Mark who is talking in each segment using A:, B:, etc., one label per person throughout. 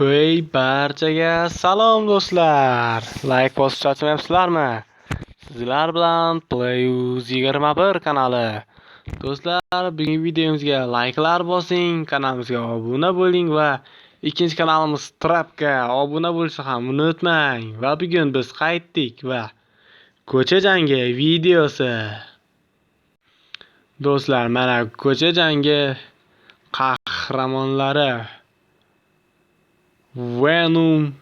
A: Hey barchaga salom do'stlar. Like bosib charchamayapsizlarmi? Sizlar bilan Playuz 21 kanali. Do'stlar, bugungi videomizga like'lar bosing, kanalimizga obuna bo'ling va ikkinchi kanalimiz Trapga obuna bo'lishni ham unutmang. Va bugun biz qaytdik va ko'cha jangi videosi. Do'stlar, mana ko'cha jangi qahramonlari Venom,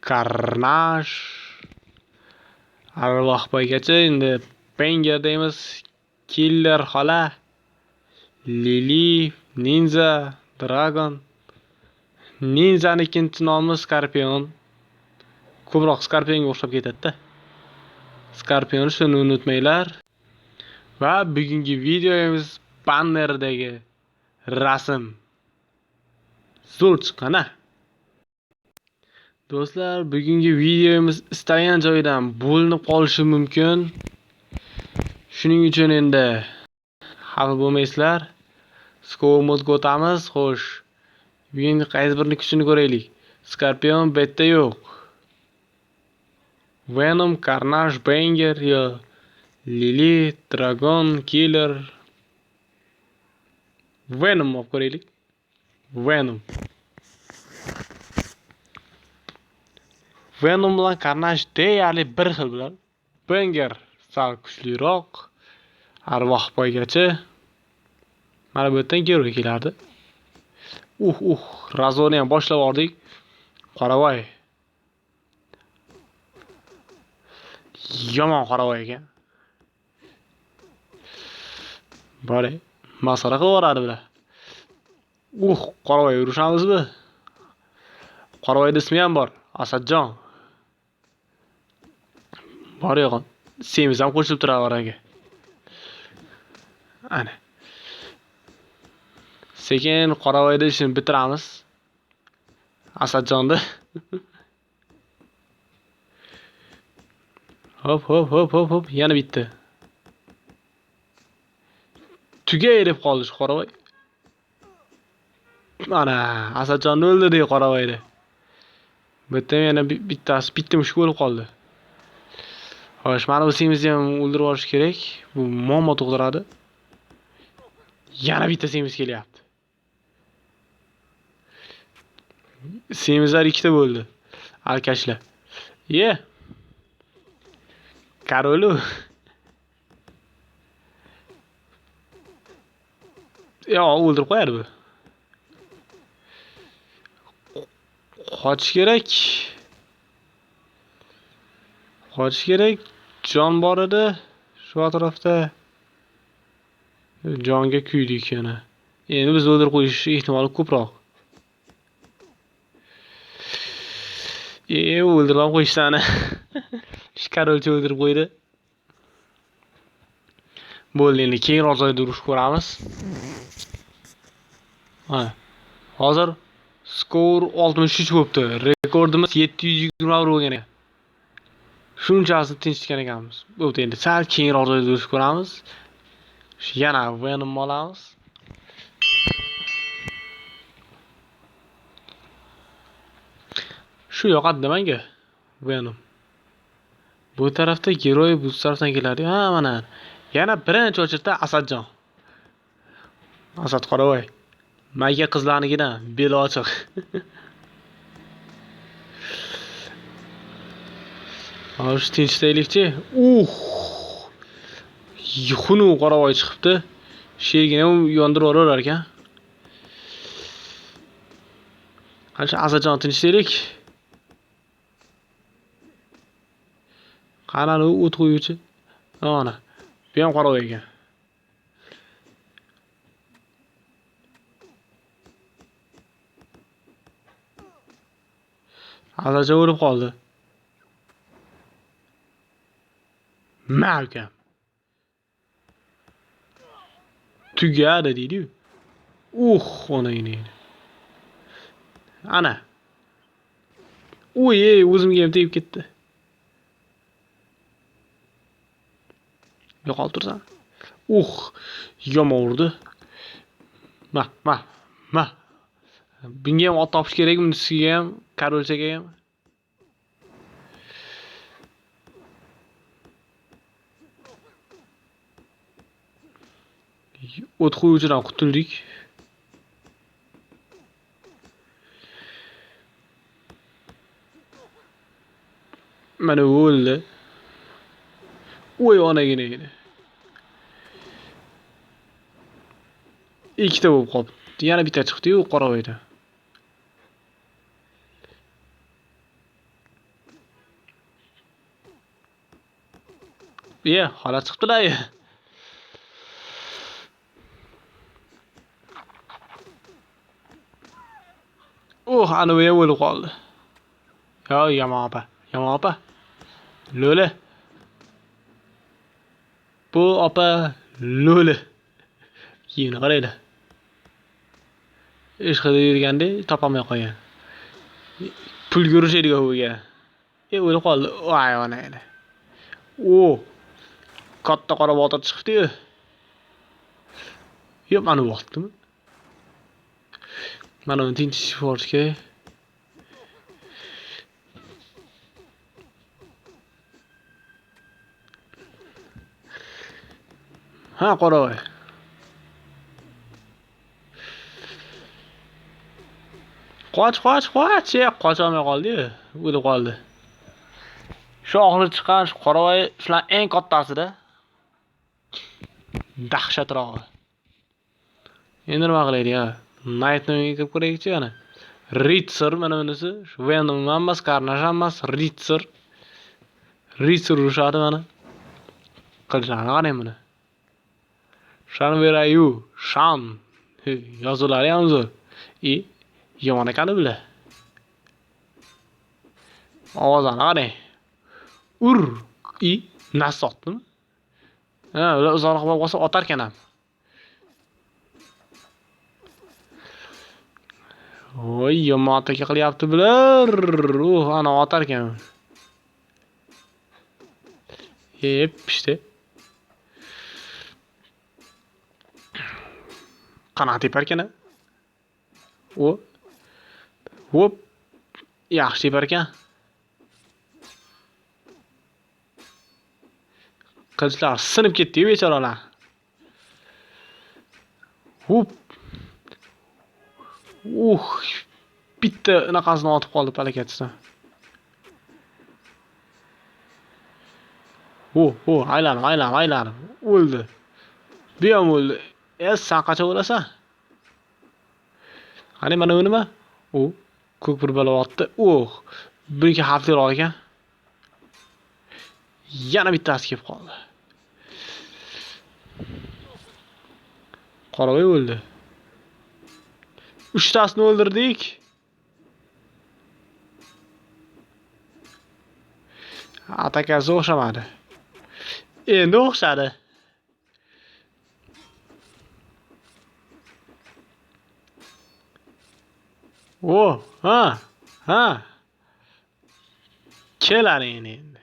A: Carnage, Arvoh poygachi endi Banger deymiz, Killer xola, Lili, Ninja, Dragon. Ninjani ikkinchi nomi Scorpion. Ko'proq Scorpionga o'xshab ketadi-da. Shuni unutmanglar. Va bugungi videomiz bannerdagi rasm zo'r chiqqan-a. Do'stlar, bugungi videomiz istagan joydan bo'linib qolishi mumkin. Shuning uchun endi xafa bo'lmaysizlar. Skow o'tamiz. Xo'sh, bugun qaysi birini kuchini ko'raylik. Scorpion betda yo'q. Venom, Carnage, Banger yo Lili, Dragon, Killer. Venom olib ko'raylik. Venom. Venom bilan Carnage deyarli bir xil bilan. Banger sal kuchliroq. Arvoh poygachi. Mana bu yerdan gero kelardi. Uh, uh, razoni ham boshlab yubordik. Qoravoy. Yomon qoravoy ekan. Bore, masxara qilib yuboradi bular. Uh, qoravoy urushamizmi? Qoravoyda ismi ham bor. Asadjon. Yo'g'on. Semiz ham qo'shilib turadi oraga. Ana. Sekin qoravoyda ishini bitiramiz. Asadjonni. hop, hop, hop, hop, hop, yana bitta. Tugay deb qoldi shu qoravoy. Mana Asadjonni o'ldirdik qoravoyda. Yerda yana bittasi bitta mushuk o'lib qoldi. Xo'sh, mana bu semizni ham o'ldirib yuborish kerak. Bu muammo tug'diradi. Yana bitta semiz kelyapti. Semizlar ikkita bo'ldi. Alkashlar. Ye. Karolu. Yo, o'ldirib qo'yadi bu. Qochish kerak. Qochish kerak. Jon bor edi shu atrofda. Jonga kuydik yana. Endi biz o'ldirib qo'yish ehtimoli ko'proq. E, o'ldirib qo'yishdi ana. Shkarolchi o'ldirib qo'ydi. Bo'ldi, endi keyinroq joyda urush ko'ramiz. Mana. Hozir skor 63 bo'libdi. Rekordimiz 720 bo'lgan ekan. Shunchasi tinchitgan ekanmiz. Bo'pti, endi sal keyinroq joyda urush ko'ramiz. Yana Venom olamiz. Shu yoqadida manga Venom. Bu tarafda geroy bu tarafdan keladi. Ha, mana. Yana birinchi o'chirda Asadjon. Asad Qoravoy. Mayga qizlarnikidan beli ochiq. Hozir tinchlaylikchi. Uh! Yuxunu qoravoy chiqibdi. Shergini ham yondirib yuborar ekan. Qancha Asadjon tinchlaylik. Qani u o't qo'yuvchi? Mana. Bu ham qoravoy ekan. Asadjon o'lib qoldi. Malcolm. Tugadi deydi-yu. Uh, ona ini. Ana. Uy, o'zimga ham tegib ketdi. Yo'qolib tursan. Uh, yomon urdi. Ma, ma, ma. Bunga ham ot topish kerakmi? Sizga ham, korolchaga ham. O't qo'yuvchidan qutuldik. Mana o'ldi. Voy onagina edi. Ikkita bo'lib qolibdi. Yana bitta chiqdi-yu qoravoyda. Ye, xola chiqdilar qoldi. Yo, yomon opa, yomon opa. Lo'li. Bu opa lo'li. Kiyimini qaranglar. Ishqida yurganda topolmay qolgan. Pul yurishadigan o'ga. E, o'lib qoldi. Voy onangni. O, katta qora botir chiqdi-yu. Yo'q, mana bu vaqtdimi? Mana uni tinchitib yuborish. Ha, qoravoy. Qoch, qoch, qoch. Qocholmay qoldiyu O'lib qoldi. Shu oxiri chiqqan shu qoravoy shular eng kattasida. Dahshatrog'i. Endi nima qilaylik a Nightwingga kirib ko'raylikchi yana. Ritser mana bunisi. Shu Venom emas, Carnage emas, Ritser. Ritser urushadi mana. Qilishlarni qarang buni. Shan where are you? Shan. Yozuvlari ham zo'r. I yomon ekan bular. Ovozini qarang. Ur. I nas? Ha, ular uzoqroq bo'lib qolsa otarkan ham. Voy, yomon aka qilyapti bular. Uh, ana otarkan. Yep, işte. Qanaqa teparkan? O. Hop. Yaxshi teparkan. Qilichlar sinib ketdi-yu bechoralar. Hop. Uh, bitta anaqasini otib qoldi palakatisidan u uh, u uh, aylanib, aylanib, aylanib. O'ldi. Bu ham o'ldi. E, sen qachon o'lasan? Qani mana bu nima? U ko'k bir balo otdi. uh buniki xavfliroq ekan. Yana bittasi kelib qoldi. Qoravoy o'ldi. Uchtasini o'ldirdik. Atakasi o'xshamadi. Endi o'xshadi. O, ha, ha. Kelaring endi.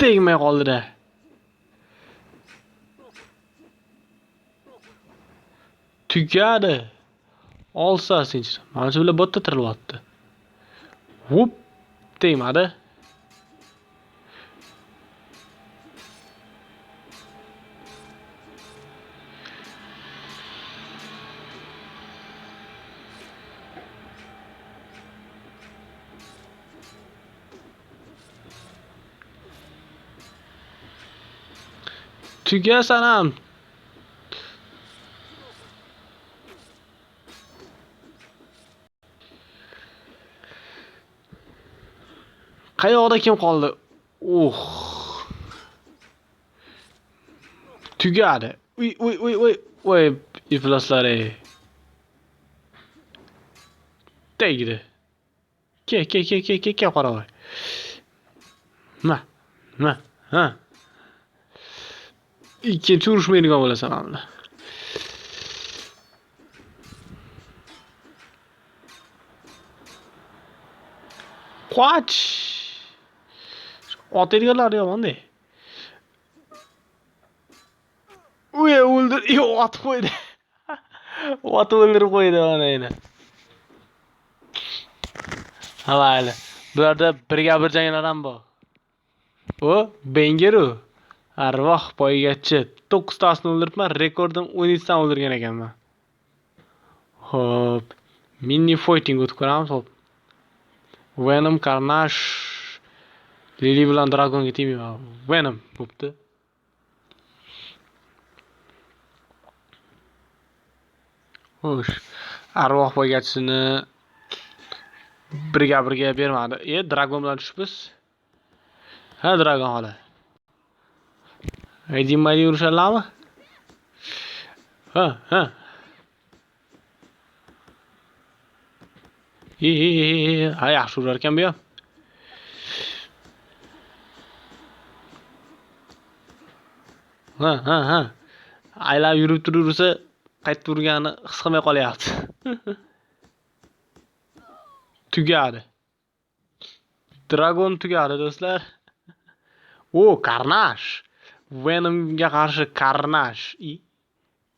A: Tegmay qoldi-da. Tugadi. Olsa sinch. Mana shu bilan botta tirilyapti. Vup, tegmadi. Tugasan ham. Qayoqda kim qoldi? Uh. Tugadi. Uy, uy, uy, uy. Voy, ifloslar ey. Tegdi. Ke, ke, ke, ke, ke, ke qoravoy. Ma, ma, ha. Ikkinchi urushmaydigan bo'lasan hamda. Qoch! otaydiganlar yomon-da. Uy, o'ldir, yo, otib qo'ydi. Otib o'ldirib qo'ydi mana endi. Ha, mayli. Bularda birga bir janglar ham bor. O, Bengeru. Arvoh poygachi. 9 o'ldiribman, rekordim 17 tani o'ldirgan ekanman. Xo'p, mini foyting o'tib ko'ramiz, ho'p Venom Carnage Lili bilan Dragonga tegmayman. Venom bo'pti. Xo'sh, arvoh poygachisini birga birga bermadi. E, Dragon bilan tushibmiz. Ha, Dragon xola. Aydin mayli urishadilarmi? Ha, ha. E, e, e, e, ha, yaxshi urar ekan bu ham. Ha, ha, ha. Aylab yurib turaversa, qaytib urgani his qilmay qolyapti. Dragon tugadi do'stlar. O, Karnash. Venom'a karşı Carnage.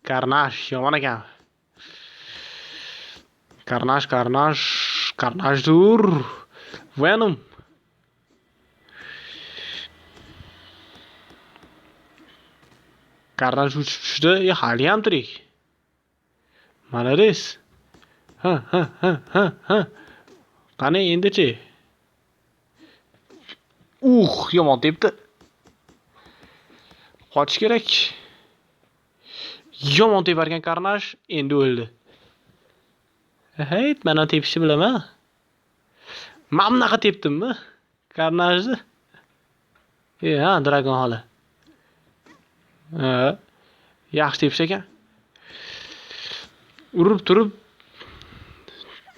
A: Carnage. Yomana gel. Carnage, Carnage. Carnage dur. Venom. Carnage uçuştu. Ya hali yamtrik. Malaris. Ha ha ha ha ha. Kane indici. Uh, yomon tepti. Qochish kerak. Yomon teparkan Karnash endi o'ldi. Hayt, mana tepishni bilaman. Mana bunaqa tepdimmi? Karnajni. E, ha, Dragon xola. Ha. Yaxshi tepish ekan. Urib turib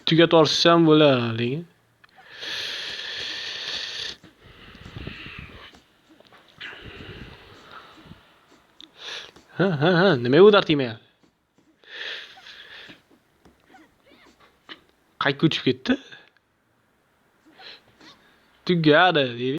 A: tugatib olishsam bo'lar lekin. не ме удар тиме qaytga uchib tu tugadi deydi